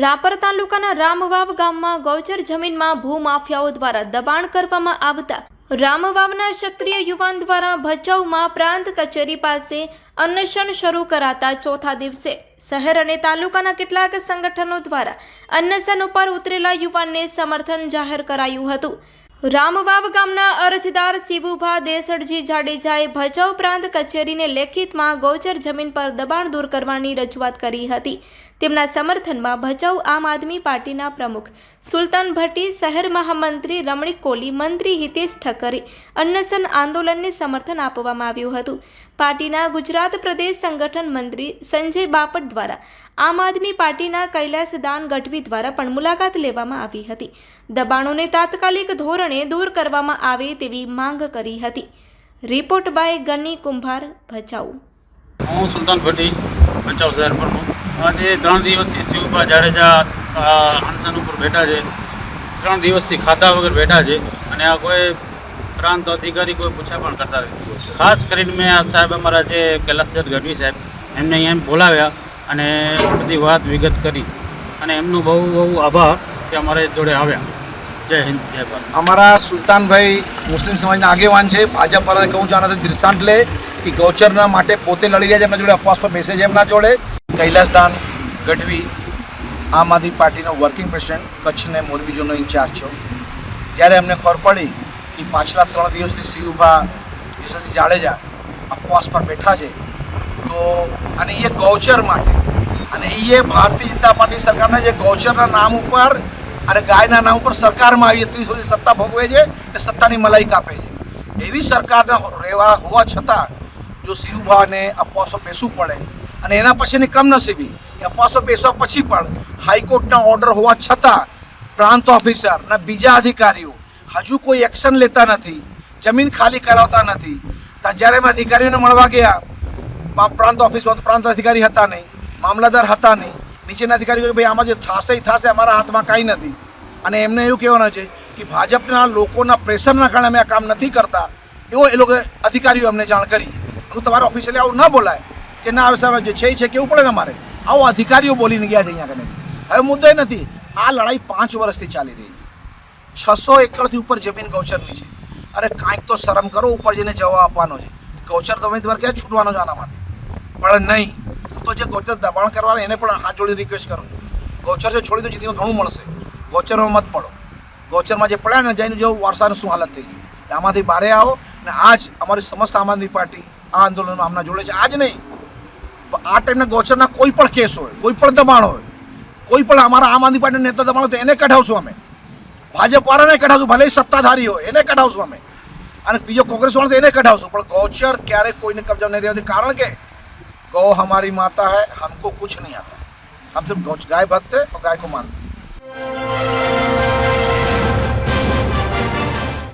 રાપર તાલુકાના રામવાવ ગામમાં ગૌચર જમીનમાં ભૂમાફિયાઓ દ્વારા દબાણ કરવામાં આવતા રામવાવના ક્ષત્રિય યુવાન દ્વારા ભચાઉમાં પ્રાંત કચેરી પાસે અન્નશન શરૂ કરાતા ચોથા દિવસે શહેર અને તાલુકાના કેટલાક સંગઠનો દ્વારા અન્નશન ઉપર ઉતરેલા યુવાનને સમર્થન જાહેર કરાયું હતું. રામવાવ ગામના અરજદાર શિવુભા દેસડજી જાડેજાએ ભચાઉ પ્રાંત કચેરીને લેખિતમાં ગૌચર જમીન પર દબાણ દૂર કરવાની રજૂઆત કરી હતી. તેમના સમર્થનમાં ભચાઉ આમ આદમી પાર્ટીના પ્રમુખ સુલતાન ભટ્ટી, શહેર મહામંત્રી રમણીક કોલી, મંત્રી હિતેશ ઠક્કરે અન્નસન આંદોલનને સમર્થન આપવામાં આવ્યું હતું. પાર્ટીના ગુજરાત પ્રદેશ સંગઠન મંત્રી સંજય બાપટ દ્વારા આમ આદમી પાર્ટીના કૈલાસ દાન ગઢવી દ્વારા પણ મુલાકાત લેવામાં આવી હતી. દબાણોને તાત્કાલિક ધોરણે દૂર કરવામાં આવે તેવી માંગ કરી હતી. રિપોર્ટ બાય ગની કુંભાર ભચાઉ. હું સુલતાન ભટ્ટી, ભચાઉ શહેર પ્રમુખ આજે ત્રણ દિવસથી શિવભા જાડેજા અનશન ઉપર બેઠા છે. ત્રણ દિવસથી ખાતા વગર બેઠા છે અને આ કોઈ પ્રાંત અધિકારી કોઈ પૂછા પણ કરતા ખાસ કરીને મેં આ સાહેબ અમારા જે કૈલાસદર ગઢવી સાહેબ, એમને અહીંયા બોલાવ્યા અને બધી વાત વિગત કરી. અને એમનો બહુ બહુ આભાર કે અમારે જોડે આવ્યા. જય હિન્દ, જય ભારત. અમારા સુલતાનભાઈ મુસ્લિમ સમાજના આગેવાન છે. ભાજપ પર કહું છું, આનાથી દૃષ્ટાંત લે કે ગૌચરના માટે પોતે લડી રહ્યા છે, એમના જોડે અપવાસ પર બેસે છે, એમના જોડે. કૈલાસદાન ગઢવી, આમ આદમી પાર્ટીનો વર્કિંગ પ્રેસિડેન્ટ કચ્છને મોરબીજોનો ઇન્ચાર્જ છો. જ્યારે અમને ખબર પડી કે પાછલા ત્રણ દિવસથી શિવભા ઈશ્વરજી જાડેજા અપવાસ પર બેઠા છે. તો અને એ ગૌચર માટે, અને એ ભારતીય જનતા પાર્ટી સરકારના જે ગૌચરના નામ ઉપર અને ગાયના નામ ઉપર સરકારમાં આવી ત્રીસ વર્ષથી સત્તા ભોગવે છે અને સત્તાની મલાઈ કાપે છે. એવી સરકારના રહેવા, હોવા છતાં જો શિવભાને અપવાસો બેસવું પડે અને એના પછીની કમનસીબી કે અપવાસો બેસવા પછી પણ હાઈકોર્ટના ઓર્ડર હોવા છતાં પ્રાંત ઓફિસર અને બીજા અધિકારીઓ હજુ કોઈ એક્શન લેતા નથી, જમીન ખાલી કરાવતા નથી. જ્યારે અમે અધિકારીઓને મળવા ગયા, પ્રાંત ઓફિસમાં પ્રાંત અધિકારી હતા નહીં, મામલતદાર હતા નહીં નીચેના અધિકારીઓ ભાઈ આમાં જે થશે થશે, અમારા હાથમાં કાંઈ નથી. અને એમને એવું કહેવાનું છે કે ભાજપના લોકોના પ્રેશરના કારણે અમે આ કામ નથી કરતા. એવો એ લોકો અધિકારીઓ અમને જાણ કરી. હું તમારે ઓફિસેલી આવું ન બોલાય. કે ના હવે સાહેબ જે છે એ છે, કેવું પડે ને અમારે? આવો અધિકારીઓ બોલીને ગયા છે અહીંયા કને હવે મુદ્દો નથી. આ લડાઈ પાંચ વર્ષથી ચાલી રહી. છસો એકરથી ઉપર જમીન ગૌચરની છે. અરે કાંઈક તો શરમ કરો, ઉપર જઈને જવાબ આપવાનો છે. ગૌચર તમે તમારે ક્યાં છૂટવાનો છે આનામાંથી? પણ નહીં. તો જે ગૌચર દબાણ કરવાના, એને પણ હાથ જોડી રિક્વેસ્ટ કરું. ગોચર જે છોડી દો, જેથી ઘણું મળશે. ગૌચરમાં મત પડો. ગૌચરમાં જે પડ્યા ને જઈને જો વારસાની શું હાલત થઈ ગઈ આમાંથી બહાર આવો ને આજ અમારી સમસ્ત આમ આદમી પાર્ટી આ આંદોલનમાં આમના જોડે છે. આજ નહીં. આ ટાઈમના ગૌચરના કોઈ પણ કેસ હોય, કોઈ પણ દબાણ હોય, કોઈ પણ અમારા આમ આદમી પાર્ટીના નેતા દબાણ હોય, તો એને કઢાવશું અમે. ભાજપવાળાને કઢાવશું, ભલે સત્તાધારી હોય, એને કઢાવશું અમે. અને બીજો કોંગ્રેસ વાળા તો એને કઢાવશું. પણ ગૌચર ક્યારે કોઈને કબજા નહીં રહેવાથી કારણ કે गौ हमारी माता है हमको कुछ नहीं आता हम सिर्फ गौ गाय भक्त है और गाय को मानते हैं